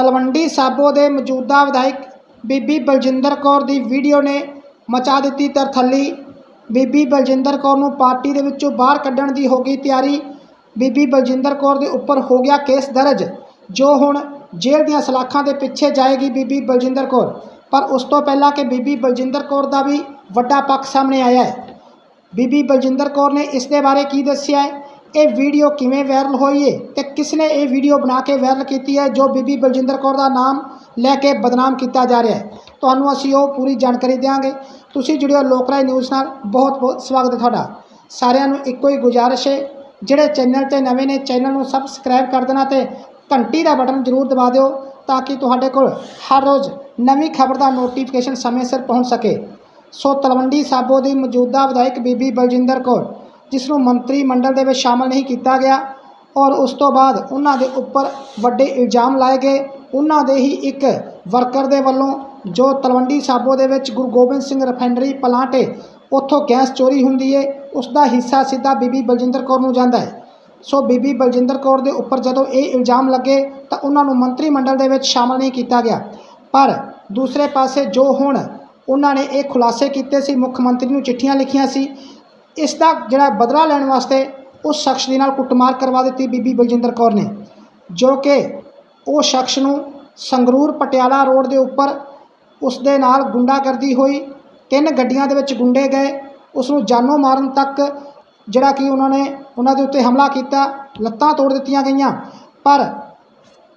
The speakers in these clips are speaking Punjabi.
ਤਲਵੰਡੀ ਸਾਬੋ ਦੇ ਮੌਜੂਦਾ ਵਿਧਾਇਕ ਬੀਬੀ ਬਲਜਿੰਦਰ ਕੌਰ ਦੀ ਵੀਡੀਓ ਨੇ ਮਚਾ ਦਿੱਤੀ ਤਰਥੱਲੀ। ਬੀਬੀ ਬਲਜਿੰਦਰ ਕੌਰ ਨੂੰ ਪਾਰਟੀ ਦੇ ਵਿੱਚੋਂ ਬਾਹਰ ਕੱਢਣ ਦੀ ਹੋ ਗਈ ਤਿਆਰੀ। ਬੀਬੀ ਬਲਜਿੰਦਰ ਕੌਰ ਦੇ ਉੱਪਰ ਹੋ ਗਿਆ ਕੇਸ ਦਰਜ, ਜੋ ਹੁਣ ਜੇਲ੍ਹ ਦੀਆਂ ਸਲਾਖਾਂ ਦੇ ਪਿੱਛੇ ਜਾਏਗੀ ਬੀਬੀ ਬਲਜਿੰਦਰ ਕੌਰ। ਪਰ ਉਸ ਤੋਂ ਪਹਿਲਾਂ ਕਿ ਬੀਬੀ ਬਲਜਿੰਦਰ ਕੌਰ ਦਾ ਵੀ ਵੱਡਾ ਪੱਖ ਸਾਹਮਣੇ ਆਇਆ ਹੈ। ਬੀਬੀ ਬਲਜਿੰਦਰ ਕੌਰ ਨੇ ਇਸ ਦੇ ਬਾਰੇ ਕੀ ਦੱਸਿਆ ਹੈ? ਇਹ ਵੀਡੀਓ ਕਿਵੇਂ ਵਾਇਰਲ ਹੋਈ ਹੈ ਤੇ ਕਿਸ ਨੇ ਇਹ ਵੀਡੀਓ ਬਣਾ ਕੇ ਵਾਇਰਲ ਕੀਤੀ ਹੈ ਜੋ ਬੀਬੀ ਬਲਜਿੰਦਰ ਕੌਰ ਦਾ ਨਾਮ ਲੈ ਕੇ ਬਦਨਾਮ ਕੀਤਾ ਜਾ ਰਿਹਾ ਹੈ। ਤੁਹਾਨੂੰ ਅਸੀਂ ਉਹ ਪੂਰੀ ਜਾਣਕਾਰੀ ਦੇਵਾਂਗੇ ਤੁਸੀਂ ਜੁੜਿਓ ਲੋਕਰਾਏ ਨਿਊਜ਼ ਨਾਲ। ਬਹੁਤ ਬਹੁਤ ਸਵਾਗਤ ਹੈ ਤੁਹਾਡਾ। ਸਾਰਿਆਂ ਨੂੰ ਇੱਕੋ ਹੀ ਗੁਜ਼ਾਰਿਸ਼ ਹੈ ਜਿਹੜੇ ਚੈਨਲ ਤੇ ਨਵੇਂ ਨੇ, ਚੈਨਲ ਨੂੰ ਸਬਸਕ੍ਰਾਈਬ ਕਰ ਦੇਣਾ ਤੇ ਘੰਟੀ ਦਾ ਬਟਨ ਜ਼ਰੂਰ ਦਬਾ ਦਿਓ ਤਾਂ ਕਿ ਤੁਹਾਡੇ ਕੋਲ ਹਰ ਰੋਜ਼ ਨਵੀਂ ਖਬਰ ਦਾ ਨੋਟੀਫਿਕੇਸ਼ਨ ਸਮੇਂ ਸਿਰ ਪਹੁੰਚ ਸਕੇ। ਸੋ ਤਲਵੰਡੀ ਸਾਬੋ ਦੀ ਮੌਜੂਦਾ ਵਿਧਾਇਕ ਬੀਬੀ ਬਲਜਿੰਦਰ ਕੌਰ ਜਿਸ ਨੂੰ ਮੰਤਰੀ ਮੰਡਲ ਦੇ ਵਿੱਚ ਸ਼ਾਮਲ ਨਹੀਂ ਕੀਤਾ ਗਿਆ ਔਰ ਉਸ ਤੋਂ ਬਾਅਦ ਉਹਨਾਂ ਦੇ ਉੱਪਰ ਵੱਡੇ ਇਲਜ਼ਾਮ ਲਾਏ ਗਏ। ਉਹਨਾਂ ਦੇ ਹੀ ਇੱਕ ਵਰਕਰ ਦੇ ਵੱਲੋਂ ਜੋ ਤਲਵੰਡੀ ਸਾਬੋ ਦੇ ਵਿੱਚ ਗੁਰੂ ਗੋਬਿੰਦ ਸਿੰਘ ਰਿਫਾਈਨਰੀ ਪਲਾਂਟ ਹੈ, ਉੱਥੋਂ ਗੈਸ ਚੋਰੀ ਹੁੰਦੀ ਹੈ। ਉਸ ਦਾ ਹਿੱਸਾ ਸਿੱਧਾ ਬੀਬੀ ਬਲਜਿੰਦਰ ਕੌਰ ਨੂੰ ਜਾਂਦਾ ਹੈ। ਸੋ ਬੀਬੀ ਬਲਜਿੰਦਰ ਕੌਰ ਦੇ ਉੱਪਰ ਜਦੋਂ ਇਹ ਇਲਜ਼ਾਮ ਲੱਗੇ ਤਾਂ ਉਹਨਾਂ ਨੂੰ ਮੰਤਰੀ ਮੰਡਲ ਦੇ ਵਿੱਚ ਸ਼ਾਮਲ ਨਹੀਂ ਕੀਤਾ ਗਿਆ। ਪਰ ਦੂਸਰੇ ਪਾਸੇ ਜੋ ਹੁਣ ਉਹਨਾਂ ਨੇ ਇਹ ਖੁਲਾਸੇ ਕੀਤੇ ਸੀ, ਮੁੱਖ ਮੰਤਰੀ ਨੂੰ ਚਿੱਠੀਆਂ ਲਿਖੀਆਂ ਸੀ ਇਸ ਦਾ ਜਿਹੜਾ ਬਦਲਾ ਲੈਣ ਵਾਸਤੇ ਉਸ ਸ਼ਖਸ ਦੇ ਨਾਲ ਕੁੱਟਮਾਰ ਕਰਵਾ ਦਿੱਤੀ ਬੀਬੀ ਬਲਜਿੰਦਰ ਕੌਰ ਨੇ, ਜੋ ਕਿ ਉਹ ਸ਼ਖਸ ਨੂੰ ਸੰਗਰੂਰ ਪਟਿਆਲਾ ਰੋਡ ਦੇ ਉੱਪਰ ਉਸ ਦੇ ਨਾਲ ਗੁੰਡਾਗਰਦੀ ਹੋਈ, ਤਿੰਨ ਗੱਡੀਆਂ ਦੇ ਵਿੱਚ ਗੁੰਡੇ ਗਏ, ਉਸ ਨੂੰ ਜਾਨੋਂ ਮਾਰਨ ਤੱਕ ਜਿਹੜਾ ਕਿ ਉਹਨਾਂ ਨੇ ਉਹਨਾਂ ਦੇ ਉੱਤੇ ਹਮਲਾ ਕੀਤਾ, ਲੱਤਾਂ ਤੋੜ ਦਿੱਤੀਆਂ ਗਈਆਂ, ਪਰ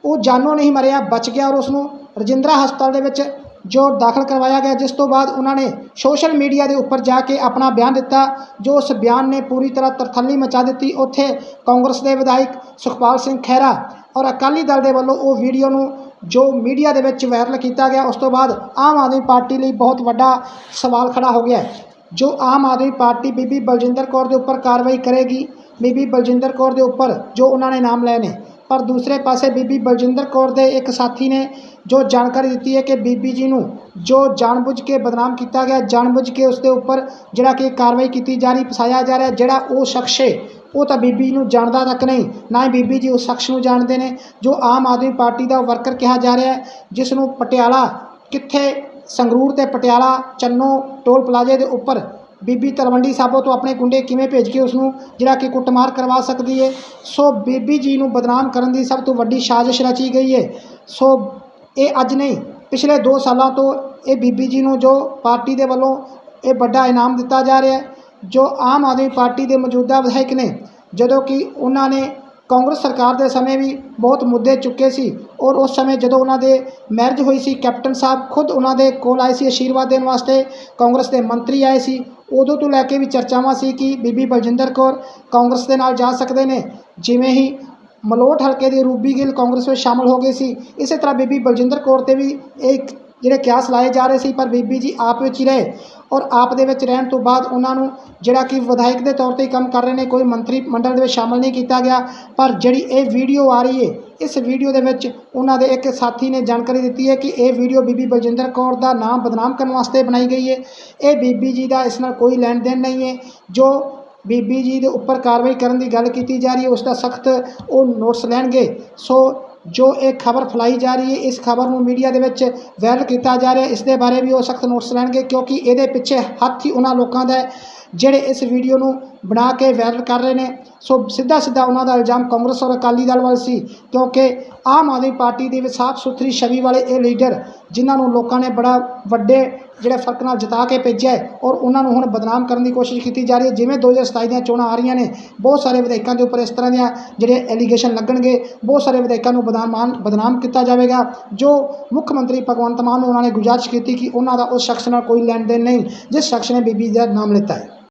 ਉਹ ਜਾਨੋਂ ਨਹੀਂ ਮਰਿਆ, ਬਚ ਗਿਆ ਔਰ ਉਸ ਨੂੰ ਰਜਿੰਦਰਾ ਹਸਪਤਾਲ ਦੇ ਵਿੱਚ ਜੋ ਦਾਖਲ ਕਰਵਾਇਆ ਗਿਆ, ਜਿਸ ਤੋਂ ਬਾਅਦ ਉਹਨਾਂ ਨੇ ਸੋਸ਼ਲ ਮੀਡੀਆ ਦੇ ਉੱਪਰ ਜਾ ਕੇ ਆਪਣਾ ਬਿਆਨ ਦਿੱਤਾ, ਜੋ ਉਸ ਬਿਆਨ ਨੇ ਪੂਰੀ ਤਰ੍ਹਾਂ ਤਰਥੱਲੀ ਮਚਾ ਦਿੱਤੀ। ਉੱਥੇ ਕਾਂਗਰਸ ਦੇ ਵਿਧਾਇਕ ਸੁਖਪਾਲ ਸਿੰਘ ਖਹਿਰਾ ਔਰ ਅਕਾਲੀ ਦਲ ਦੇ ਵੱਲੋਂ ਉਹ ਵੀਡੀਓ ਨੂੰ ਜੋ ਮੀਡੀਆ ਦੇ ਵਿੱਚ ਵਾਇਰਲ ਕੀਤਾ ਗਿਆ, ਉਸ ਤੋਂ ਬਾਅਦ ਆਮ ਆਦਮੀ ਪਾਰਟੀ ਲਈ ਬਹੁਤ ਵੱਡਾ ਸਵਾਲ ਖੜਾ ਹੋ ਗਿਆ ਜੋ ਆਮ ਆਦਮੀ ਪਾਰਟੀ ਬੀਬੀ ਬਲਜਿੰਦਰ ਕੌਰ ਦੇ ਉੱਪਰ ਕਾਰਵਾਈ ਕਰੇਗੀ। ਬੀਬੀ ਬਲਜਿੰਦਰ ਕੌਰ ਦੇ ਉੱਪਰ ਜੋ ਉਹਨਾਂ ਨੇ ਨਾਮ ਲਏ ਨੇ ਪਰ ਦੂਸਰੇ ਪਾਸੇ ਬੀਬੀ ਬਲਜਿੰਦਰ ਕੌਰ ਦੇ ਇੱਕ ਸਾਥੀ ਨੇ ਜੋ ਜਾਣਕਾਰੀ ਦਿੱਤੀ ਹੈ ਕਿ ਬੀਬੀ ਜੀ ਨੂੰ ਜੋ ਜਾਣਬੁੱਝ ਕੇ ਬਦਨਾਮ ਕੀਤਾ ਗਿਆ, ਜਾਣਬੁੱਝ ਕੇ ਉਸ ਦੇ ਉੱਪਰ ਜਿਹੜਾ ਕਿ ਕਾਰਵਾਈ ਕੀਤੀ ਜਾ ਰਹੀ, ਫਸਾਇਆ ਜਾ ਰਿਹਾ, ਜਿਹੜਾ ਉਹ ਸ਼ਖਸ ਹੈ, ਉਹ ਤਾਂ ਬੀਬੀ ਨੂੰ ਜਾਣਦਾ ਤੱਕ ਨਹੀਂ, ਨਾ ਹੀ ਬੀਬੀ ਜੀ ਉਸ ਸ਼ਖਸ ਨੂੰ ਜਾਣਦੇ ਨੇ, ਜੋ ਆਮ ਆਦਮੀ ਪਾਰਟੀ ਦਾ ਵਰਕਰ ਕਿਹਾ ਜਾ ਰਿਹਾ ਹੈ, ਜਿਸ ਨੂੰ ਪਟਿਆਲਾ, ਕਿੱਥੇ ਸੰਗਰੂਰ ਤੇ ਪਟਿਆਲਾ, ਚੰਨੋ, ਟੋਲ ਪਲਾਜ਼ੇ ਦੇ ਉੱਪਰ ਬੀਬੀ ਤਲਵੰਡੀ ਸਾਬੋ ਤੋਂ ਆਪਣੇ ਗੁੰਡੇ ਕਿਵੇਂ ਭੇਜ ਕੇ ਉਸ ਨੂੰ ਜਿਹੜਾ ਕਿ ਕੁੱਟਮਾਰ ਕਰਵਾ ਸਕਦੀ ਹੈ ਸੋ ਬੀਬੀ ਜੀ ਨੂੰ ਬਦਨਾਮ ਕਰਨ ਦੀ ਸਭ ਤੋਂ ਵੱਡੀ ਸਾਜ਼ਿਸ਼ ਰਚੀ ਗਈ ਹੈ ਸੋ ਇਹ ਅੱਜ ਨਹੀਂ, ਪਿਛਲੇ 2 ਸਾਲਾਂ ਤੋਂ ਇਹ ਬੀਬੀ ਜੀ ਨੂੰ ਜੋ ਪਾਰਟੀ ਦੇ ਵੱਲੋਂ ਇਹ ਵੱਡਾ ਇਨਾਮ ਦਿੱਤਾ ਜਾ ਰਿਹਾ ਹੈ, ਜੋ ਆਮ ਆਦਮੀ ਪਾਰਟੀ ਦੇ ਮੌਜੂਦਾ ਵਿਧਾਇਕ ਨੇ, ਜਦੋਂ ਕਿ ਉਹਨਾਂ ਨੇ ਕਾਂਗਰਸ ਸਰਕਾਰ ਦੇ ਸਮੇਂ ਵੀ ਬਹੁਤ ਮੁੱਦੇ ਚੁੱਕੇ ਸੀ ਔਰ ਉਸ ਸਮੇਂ ਜਦੋਂ ਉਹਨਾਂ ਦੇ ਮੈਰਿਜ ਹੋਈ ਸੀ, ਕੈਪਟਨ ਸਾਹਿਬ ਖੁਦ ਉਹਨਾਂ ਦੇ ਕੋਲ ਆਏ ਸੀ ਆਸ਼ੀਰਵਾਦ ਦੇਣ ਵਾਸਤੇ, ਕਾਂਗਰਸ ਦੇ ਮੰਤਰੀ ਆਏ ਸੀ, ਉਦੋਂ ਤੋਂ ਲੈ ਕੇ ਵੀ ਚਰਚਾਵਾਂ ਸੀ ਕਿ ਬੀਬੀ ਬਲਜਿੰਦਰ ਕੌਰ ਕਾਂਗਰਸ ਦੇ ਨਾਲ ਜਾ ਸਕਦੇ ਨੇ, ਜਿਵੇਂ ਹੀ ਮਲੋਟ ਹਲਕੇ ਦੇ ਰੂਬੀ ਗਿੱਲ ਕਾਂਗਰਸ ਵਿੱਚ ਸ਼ਾਮਲ ਹੋ ਗਏ ਸੀ, ਇਸੇ ਤਰ੍ਹਾਂ ਬੀਬੀ ਬਲਜਿੰਦਰ ਕੌਰ ਤੇ ਵੀ ਇੱਕ ਜਿਹੜੇ ਕਿਆਸ ਲਾਏ ਜਾ ਰਹੇ ਸੀ, ਪਰ ਬੀਬੀ ਜੀ ਆਪ ਵਿੱਚ ਹੀ ਰਹੇ ਔਰ ਆਪ ਦੇ ਵਿੱਚ ਰਹਿਣ ਤੋਂ ਬਾਅਦ ਉਹਨਾਂ ਨੂੰ ਜਿਹੜਾ ਕਿ ਵਿਧਾਇਕ ਦੇ ਤੌਰ ਤੇ ਹੀ ਕੰਮ ਕਰ ਰਹੇ ਨੇ, ਕੋਈ ਮੰਤਰੀ ਮੰਡਲ ਦੇ ਵਿੱਚ ਸ਼ਾਮਲ ਨਹੀਂ ਕੀਤਾ ਗਿਆ। ਪਰ ਜਿਹੜੀ ਇਹ ਵੀਡੀਓ ਆ ਰਹੀ ਹੈ ਇਸ ਵੀਡੀਓ ਦੇ ਵਿੱਚ ਉਹਨਾਂ ਦੇ ਇੱਕ ਸਾਥੀ ਨੇ ਜਾਣਕਾਰੀ ਦਿੱਤੀ ਹੈ ਕਿ ਇਹ ਵੀਡੀਓ ਬੀਬੀ ਬਲਜਿੰਦਰ ਕੌਰ ਦਾ ਨਾਮ ਬਦਨਾਮ ਕਰਨ ਵਾਸਤੇ ਬਣਾਈ ਗਈ ਹੈ ਇਹ ਬੀਬੀ ਜੀ ਦਾ ਇਸ ਨਾਲ ਕੋਈ ਲੈਣ ਦੇਣ ਨਹੀਂ ਹੈ ਜੋ ਬੀਬੀ ਜੀ ਦੇ ਉੱਪਰ ਕਾਰਵਾਈ ਕਰਨ ਦੀ ਗੱਲ ਕੀਤੀ ਜਾ ਰਹੀ ਹੈ ਉਸ ਦਾ ਸਖਤ ਉਹ ਨੋਟਸ ਲੈਣਗੇ। ਸੋ ਜੋ ਇਹ ਖਬਰ ਫੈਲਾਈ ਜਾ ਰਹੀ ਹੈ, ਇਸ ਖਬਰ ਨੂੰ ਮੀਡੀਆ ਦੇ ਵਿੱਚ ਵਾਇਰਲ ਕੀਤਾ ਜਾ ਰਿਹਾ ਇਸ ਦੇ ਬਾਰੇ ਵੀ ਉਹ ਸਖਤ ਨੋਟਿਸ ਲੈਣਗੇ ਕਿਉਂਕਿ ਇਹਦੇ ਪਿੱਛੇ ਹੱਥ ਹੀ ਉਹਨਾਂ ਲੋਕਾਂ ਦਾ ਜਿਹੜੇ ਇਸ ਵੀਡੀਓ ਨੂੰ ਬਣਾ ਕੇ ਵਾਇਰਲ ਕਰ ਰਹੇ ਨੇ। ਸੋ ਸਿੱਧਾ ਸਿੱਧਾ ਉਹਨਾਂ ਦਾ ਇਲਜ਼ਾਮ ਕਾਂਗਰਸ ਔਰ ਅਕਾਲੀ ਦਲ ਵੱਲ ਸੀ, ਕਿਉਂਕਿ ਆਮ ਆਦਮੀ ਪਾਰਟੀ ਦੇ ਵਿੱਚ ਸਾਫ਼ ਸੁਥਰੀ ਛਵੀ ਵਾਲੇ ਇਹ ਲੀਡਰ, ਜਿਨ੍ਹਾਂ ਨੂੰ ਲੋਕਾਂ ਨੇ ਬੜਾ ਵੱਡੇ ਜਿਹੜੇ ਫ਼ਰਕ ਨਾਲ ਜਿਤਾ ਕੇ ਭੇਜਿਆ ਔਰ ਉਹਨਾਂ ਨੂੰ ਹੁਣ ਬਦਨਾਮ ਕਰਨ ਦੀ ਕੋਸ਼ਿਸ਼ ਕੀਤੀ ਜਾ ਰਹੀ ਹੈ। ਜਿਵੇਂ 2027 ਦੀਆਂ ਚੋਣਾਂ ਆ ਰਹੀਆਂ ਨੇ, ਬਹੁਤ ਸਾਰੇ ਵਿਧਾਇਕਾਂ ਦੇ ਉੱਪਰ ਇਸ ਤਰ੍ਹਾਂ ਦੀਆਂ ਜਿਹੜੇ ਐਲੀਗੇਸ਼ਨ ਲੱਗਣਗੇ, ਬਹੁਤ ਸਾਰੇ ਵਿਧਾਇਕਾਂ ਨੂੰ ਬਦਨਾਮ ਬਦਨਾਮ ਕੀਤਾ ਜਾਵੇਗਾ। ਜੋ ਮੁੱਖ ਮੰਤਰੀ ਭਗਵੰਤ ਮਾਨ ਨੂੰ ਉਹਨਾਂ ਨੇ ਗੁਜ਼ਾਰਿਸ਼ ਕੀਤੀ ਕਿ ਉਹਨਾਂ ਦਾ ਉਸ ਸ਼ਖਸ ਨਾਲ ਕੋਈ ਲੈਣ ਦੇਣ ਨਹੀਂ, ਜਿਸ ਸ਼ਖਸ ਨੇ ਬੀਬੀ ਦਾ ਨਾਮ ਲਿੱਤਾ ਹੈ।